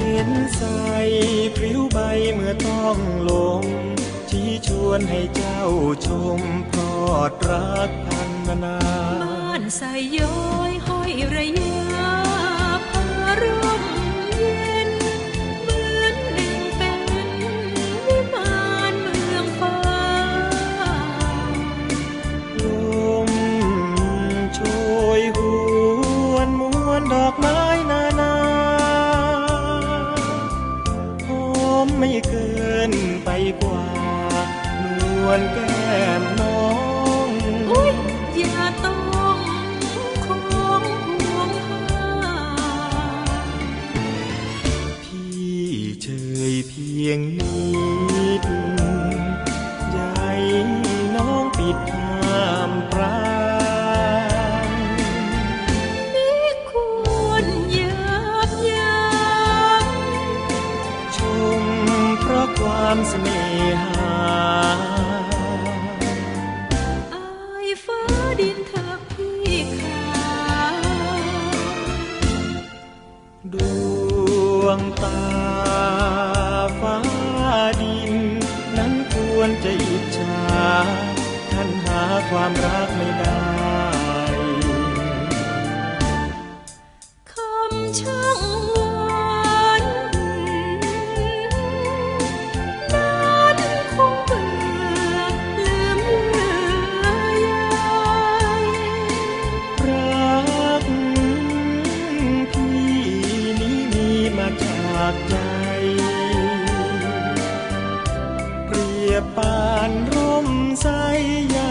เห็นใสพริ้วใบเมื่อต้องลง ชี้ชวนให้เจ้าชมพอดรักพันนาบ้านใสย้อยห้อยระยะ เกินไปกว่านวลแก้มน้องอุ้ยอย่าต้องของห่วงหาพี่เชยเพียงนิดใจน้องปิดห้ามปรา งตาฟ้าดิน นั้นควรจะอิจฉาท่านหาความรักไม่ได้ 在一